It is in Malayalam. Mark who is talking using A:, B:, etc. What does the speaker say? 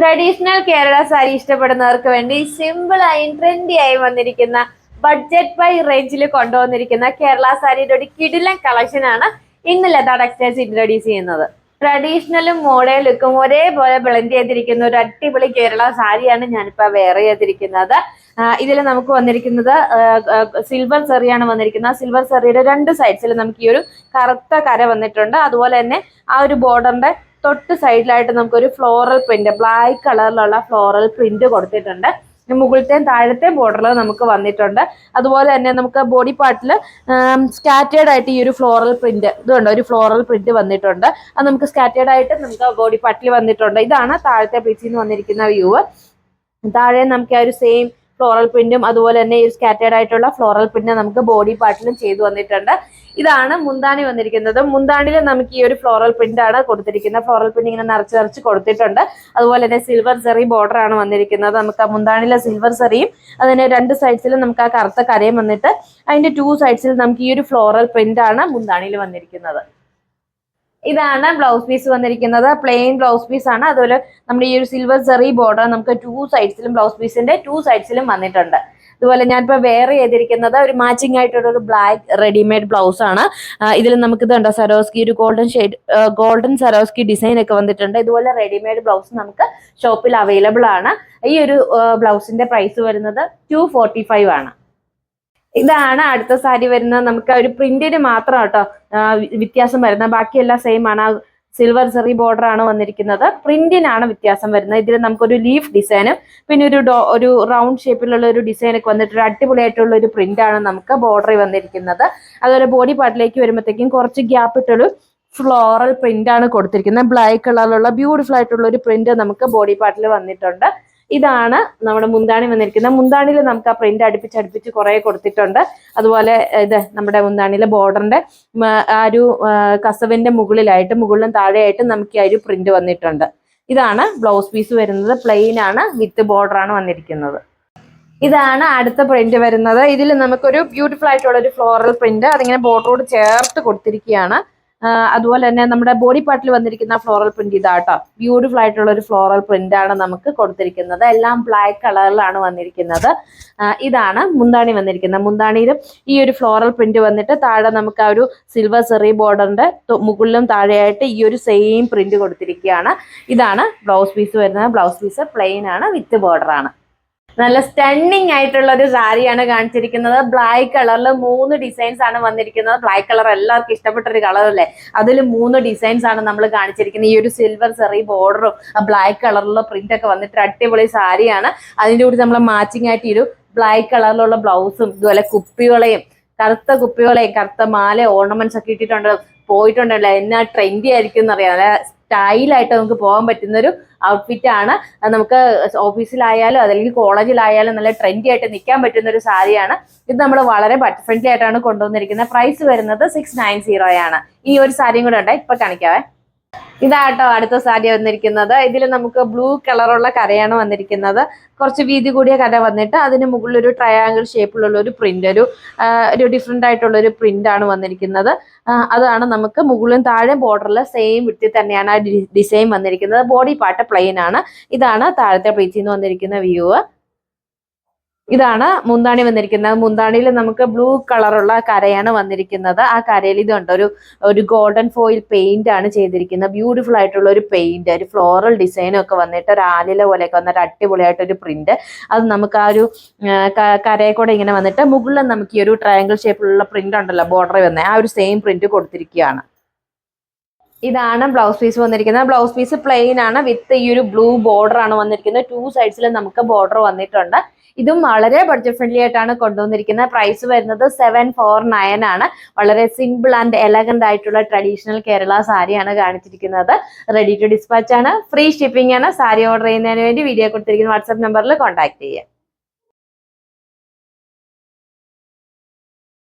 A: ട്രഡീഷണൽ കേരള സാരി ഇഷ്ടപ്പെടുന്നവർക്ക് വേണ്ടി സിമ്പിൾ ആയി ട്രെൻഡി ആയി വന്നിരിക്കുന്ന ബഡ്ജറ്റ് ബൈ റേഞ്ചിൽ കൊണ്ടുവന്നിരിക്കുന്ന കേരള സാരിയുടെ ഒരു കിടിലൻ കളക്ഷൻ ആണ് ഇന്ന് ലത ടെക്സ്റ്റൈൽസ് ഇൻട്രൊഡ്യൂസ് ചെയ്യുന്നത്. ട്രഡീഷണലും മോഡേൺ ലുക്കും ഒരേപോലെ ബ്ലെൻഡ് ചെയ്തിരിക്കുന്ന ഒരു അടിപൊളി കേരള സാരിയാണ് ഞാനിപ്പോ വെയർ ചെയ്തിരിക്കുന്നത്. ഇതിൽ നമുക്ക് വന്നിരിക്കുന്നത് സിൽവർ സെറിയാണ് വന്നിരിക്കുന്നത്. സിൽവർ സെറിയുടെ രണ്ട് സൈഡ്സിൽ നമുക്ക് ഈ ഒരു കറുത്ത കര വന്നിട്ടുണ്ട്. അതുപോലെ തന്നെ ആ ഒരു ബോർഡറിന്റെ തൊട്ട് സൈഡിലായിട്ട് നമുക്കൊരു ഫ്ലോറൽ പ്രിന്റ് ബ്ലാക്ക് കളറിലുള്ള ഫ്ലോറൽ പ്രിന്റ് കൊടുത്തിട്ടുണ്ട്. മുകളിലത്തെയും താഴത്തെയും ബോർഡറിൽ നമുക്ക് വന്നിട്ടുണ്ട്. അതുപോലെ തന്നെ നമുക്ക് ബോഡി പാർട്ടിൽ സ്കാറ്റേഡ് ആയിട്ട് ഈ ഒരു ഫ്ലോറൽ പ്രിന്റ് ഇതുണ്ട് ഒരു ഫ്ലോറൽ പ്രിന്റ് വന്നിട്ടുണ്ട്. അത് നമുക്ക് സ്കാറ്റേഡ് ആയിട്ട് നമുക്ക് ബോഡി പാർട്ടിൽ വന്നിട്ടുണ്ട്. ഇതാണ് താഴത്തെ നിന്ന് വന്നിരിക്കുന്ന വ്യൂ താഴെ നമുക്ക് ആ ഒരു സെയിം ഫ്ലോറൽ പ്രിന്റും അതുപോലെ തന്നെ ഈ സ്കാറ്റേഡ് ആയിട്ടുള്ള ഫ്ലോറൽ പ്രിന്റ് നമുക്ക് ബോഡി പാർട്ടിലും ചെയ്തു വന്നിട്ടുണ്ട്. ഇതാണ് മുന്താണി വന്നിരിക്കുന്നത്. മുന്താണിയിൽ നമുക്ക് ഈ ഒരു ഫ്ലോറൽ പ്രിന്റ് ആണ് കൊടുത്തിരിക്കുന്നത്. ഫ്ലോറൽ പ്രിന്റ് ഇങ്ങനെ നിറച്ച് നിറച്ച് കൊടുത്തിട്ടുണ്ട്. അതുപോലെ തന്നെ സിൽവർ സെറി ബോർഡർ ആണ് വന്നിരിക്കുന്നത്. നമുക്ക് ആ മുന്താണിയിലെ സിൽവർ സെറിയും അതിന് രണ്ട് സൈഡ്സിൽ നമുക്ക് ആ കറുത്ത കരയും വന്നിട്ട് അതിന്റെ ടു സൈഡ്സിൽ നമുക്ക് ഈ ഒരു ഫ്ലോറൽ പ്രിന്റ് ആണ് മുന്താണിയിൽ വന്നിരിക്കുന്നത്. ഇതാണ് ബ്ലൗസ് പീസ് വന്നിരിക്കുന്നത്. പ്ലെയിൻ ബ്ലൗസ് പീസ് ആണ്. അതുപോലെ നമ്മുടെ ഈ ഒരു സിൽവർ സെറി ബോർഡർ നമുക്ക് ടു സൈഡ്സിലും ബ്ലൗസ് പീസിന്റെ ടു സൈഡ്സിലും വന്നിട്ടുണ്ട്. അതുപോലെ ഞാനിപ്പോൾ വെയർ ചെയ്തിരിക്കുന്നത് ഒരു മാച്ചിങ് ആയിട്ടുള്ള ഒരു ബ്ലാക്ക് റെഡിമെയ്ഡ് ബ്ലൗസ് ആണ്. ഇതിൽ നമുക്ക് ഇതുണ്ട് സരോസ്കി ഒരു golden shade golden Swarovski design ഒക്കെ വന്നിട്ടുണ്ട്. ഇതുപോലെ റെഡിമെയ്ഡ് ബ്ലൗസ് നമുക്ക് ഷോപ്പിൽ അവൈലബിൾ ആണ്. ഈ ഒരു ബ്ലൗസിന്റെ പ്രൈസ് വരുന്നത് ടു ആണ്. ഇതാണ് അടുത്ത സാരി വരുന്നത്. നമുക്ക് ഒരു പ്രിന്റിന് മാത്രം കേട്ടോ വ്യത്യാസം വരുന്നത്. ബാക്കിയെല്ലാം സെയിം ആണ്. സിൽവർ സെറി ബോർഡർ ആണ് വന്നിരിക്കുന്നത്. പ്രിന്റിനാണ് വ്യത്യാസം വരുന്നത്. ഇതിൽ നമുക്കൊരു ലീഫ് ഡിസൈനും പിന്നെ ഒരു ഡോ ഒരു റൗണ്ട് ഷേപ്പിലുള്ള ഒരു ഡിസൈനൊക്കെ വന്നിട്ട് അടിപൊളിയായിട്ടുള്ള ഒരു പ്രിന്റ് ആണ് നമുക്ക് ബോർഡറിൽ വന്നിരിക്കുന്നത്. അതുപോലെ ബോഡി പാർട്ടിലേക്ക് വരുമ്പോഴത്തേക്കും കുറച്ച് ഗ്യാപ്പ് ഇട്ടൊരു ഫ്ലോറൽ പ്രിന്റ് ആണ് കൊടുത്തിരിക്കുന്നത്. ബ്ലാക്ക് കളറിലുള്ള ബ്യൂട്ടിഫുൾ ആയിട്ടുള്ള ഒരു പ്രിന്റ് നമുക്ക് ബോഡി പാർട്ടിൽ വന്നിട്ടുണ്ട്. ഇതാണ് നമ്മുടെ മുന്താണി വന്നിരിക്കുന്നത്. മുന്താണിയിൽ നമുക്ക് ആ പ്രിന്റ് അടുപ്പിച്ച് അടുപ്പിച്ച് കുറെ കൊടുത്തിട്ടുണ്ട്. അതുപോലെ ഇത് നമ്മുടെ മുന്താണിയിലെ ബോർഡറിന്റെ ആ ഒരു കസവിന്റെ മുകളിലായിട്ട് മുകളിലും താഴെയായിട്ട് നമുക്ക് ആ ഒരു പ്രിന്റ് വന്നിട്ടുണ്ട്. ഇതാണ് ബ്ലൗസ് പീസ് വരുന്നത്. പ്ലെയിൻ ആണ് വിത്ത് ബോർഡർ ആണ് വന്നിരിക്കുന്നത്. ഇതാണ് അടുത്ത പ്രിന്റ് വരുന്നത്. ഇതിൽ നമുക്കൊരു ബ്യൂട്ടിഫുൾ ആയിട്ടുള്ള ഒരു ഫ്ലോറൽ പ്രിന്റ് അതിങ്ങനെ ബോർഡറോട് ചേർത്ത് കൊടുത്തിരിക്കുകയാണ്. അതുപോലെ തന്നെ നമ്മുടെ ബോഡി പാർട്ടിൽ വന്നിരിക്കുന്ന ഫ്ലോറൽ പ്രിന്റ് ഇതാട്ടോ ബ്യൂട്ടിഫുൾ ആയിട്ടുള്ള ഒരു ഫ്ലോറൽ പ്രിന്റ് ആണ് നമുക്ക് കൊടുത്തിരിക്കുന്നത്. എല്ലാം ബ്ലാക്ക് കളറിലാണ് വന്നിരിക്കുന്നത്. ഇതാണ് മുന്താണി വന്നിരിക്കുന്നത്. മുന്താണിയിലും ഈ ഒരു ഫ്ലോറൽ പ്രിന്റ് വന്നിട്ട് താഴെ നമുക്ക് ആ ഒരു സിൽവർ സെറി ബോർഡറിന്റെ മുകളിലും താഴെയായിട്ട് ഈ ഒരു സെയിം പ്രിന്റ് കൊടുത്തിരിക്കുകയാണ്. ഇതാണ് ബ്ലൗസ് പീസ് വരുന്നത്. ബ്ലൗസ് പീസ് പ്ലെയിൻ ആണ് വിത്ത് ബോർഡർ ആണ്. നല്ല സ്റ്റണ്ണിങ് ആയിട്ടുള്ള ഒരു സാരിയാണ് കാണിച്ചിരിക്കുന്നത്. ബ്ലാക്ക് കളറിൽ മൂന്ന് ഡിസൈൻസ് ആണ് വന്നിരിക്കുന്നത്. ബ്ലാക്ക് കളർ എല്ലാവർക്കും ഇഷ്ടപ്പെട്ട ഒരു കളർ അല്ലേ? അതിൽ മൂന്ന് ഡിസൈൻസ് ആണ് നമ്മൾ കാണിച്ചിരിക്കുന്നത്. ഈ ഒരു സിൽവർ സെറി ബോർഡറും ബ്ലാക്ക് കളറിലുള്ള പ്രിന്റ് ഒക്കെ വന്നിട്ട് അടിപൊളി സാരിയാണ്. അതിന്റെ കൂടി നമ്മൾ മാച്ചിങ് ആയിട്ട് ഒരു ബ്ലാക്ക് കളറിലുള്ള ബ്ലൗസും ഇതുപോലെ കുപ്പികളെയും കറുത്ത കുപ്പികളെയും കറുത്ത മാല ഓർണമെന്റ്സ് ഒക്കെ ഇട്ടിട്ടുണ്ട്. പോയിട്ടുണ്ടല്ലോ. എന്നാ ട്രെൻഡി ആയിരിക്കും എന്നറിയാം. സ്റ്റൈലായിട്ട് നമുക്ക് പോകാൻ പറ്റുന്ന ഒരു ഔട്ട്ഫിറ്റ് ആണ് നമുക്ക് ഓഫീസിലായാലും അതല്ലെങ്കിൽ കോളേജിലായാലും നല്ല ട്രെൻഡി ആയിട്ട് നിൽക്കാൻ പറ്റുന്ന ഒരു സാരിയാണ്. ഇത് നമ്മൾ വളരെ ബഡ്ജറ്റ് ഫ്രണ്ട്ലി ആയിട്ടാണ് കൊണ്ടുവന്നിരിക്കുന്നത്. പ്രൈസ് വരുന്നത് സിക്സ് നയൻ സീറോ ആണ്. ഈ ഒരു സാരിയും കൂടെ ഉണ്ട് ഇപ്പൊ കാണിക്കാവേ. ഇതാട്ടോ അടുത്ത സാരി വന്നിരിക്കുന്നത്. ഇതിൽ നമുക്ക് ബ്ലൂ കളറുള്ള കരയാണ് വന്നിരിക്കുന്നത്. കുറച്ച് വീതി കൂടിയ കര വന്നിട്ട് അതിന് മുകളിൽ ഒരു ട്രയാങ്കിൾ ഷേപ്പിലുള്ള ഒരു പ്രിന്റ് ഒരു ഒരു ഡിഫറെന്റ് ആയിട്ടുള്ള ഒരു പ്രിന്റ് ആണ് വന്നിരിക്കുന്നത്. അതാണ് നമുക്ക് മുകളിലും താഴെ ബോർഡറിൽ സെയിം വിട്ടി തന്നെയാണ് ആ ഡിസൈൻ വന്നിരിക്കുന്നത്. ബോഡി പാർട്ട് പ്ലെയിൻ ആണ്. ഇതാണ് താഴത്തെ പ്ലേറ്റിൽ വന്നിരിക്കുന്ന വ്യൂ ഇതാണ് മുന്താണി വന്നിരിക്കുന്നത്. മുന്താണിയിൽ നമുക്ക് ബ്ലൂ കളറുള്ള കരയാണ് വന്നിരിക്കുന്നത്. ആ കരയിൽ ഇതുണ്ട്. ഒരു ഒരു ഗോൾഡൻ ഫോയിൽ പെയിന്റ് ആണ് ചെയ്തിരിക്കുന്നത്. ബ്യൂട്ടിഫുൾ ആയിട്ടുള്ള ഒരു പെയിന്റ് ഒരു ഫ്ലോറൽ ഡിസൈനും ഒക്കെ വന്നിട്ട് ഒരു ആലില പോലെയൊക്കെ വന്നിട്ട് അടിപൊളിയായിട്ടൊരു പ്രിന്റ് അത് നമുക്ക് ആ ഒരു കരയെ കൂടെ ഇങ്ങനെ വന്നിട്ട് മുകളിൽ നമുക്ക് ഈ ഒരു ട്രയാങ്കിൾ ഷേപ്പിലുള്ള പ്രിന്റ് ഉണ്ടല്ലോ ബോർഡർ വന്ന. ആ ഒരു സെയിം പ്രിന്റ് കൊടുത്തിരിക്കുകയാണ്. ഇതാണ് ബ്ലൗസ് പീസ് വന്നിരിക്കുന്നത്. ബ്ലൗസ് പീസ് പ്ലെയിൻ ആണ്. വിത്ത് ഈ ഒരു ബ്ലൂ ബോർഡർ ആണ് വന്നിരിക്കുന്നത്. ടു സൈഡ്സിൽ നമുക്ക് ബോർഡർ വന്നിട്ടുണ്ട്. ഇതും വളരെ ബഡ്ജറ്റ് ഫ്രണ്ട്ലി ആയിട്ടാണ് കൊണ്ടുവന്നിരിക്കുന്നത്. പ്രൈസ് വരുന്നത് സെവൻ ഫോർ നയൻ ആണ്. വളരെ സിമ്പിൾ ആൻഡ് എലഗന്റ് ആയിട്ടുള്ള ട്രഡീഷണൽ കേരള സാരിയാണ് കാണിച്ചിരിക്കുന്നത്. റെഡി ടു ഡിസ്പാച്ച് ആണ്. ഫ്രീ ഷിപ്പിംഗ് ആണ്. സാരി ഓർഡർ ചെയ്യുന്നതിന് വേണ്ടി വീഡിയോ കൊടുത്തിരിക്കുന്ന. വാട്സ്ആപ്പ് നമ്പറിൽ കോൺടാക്ട് ചെയ്യുക.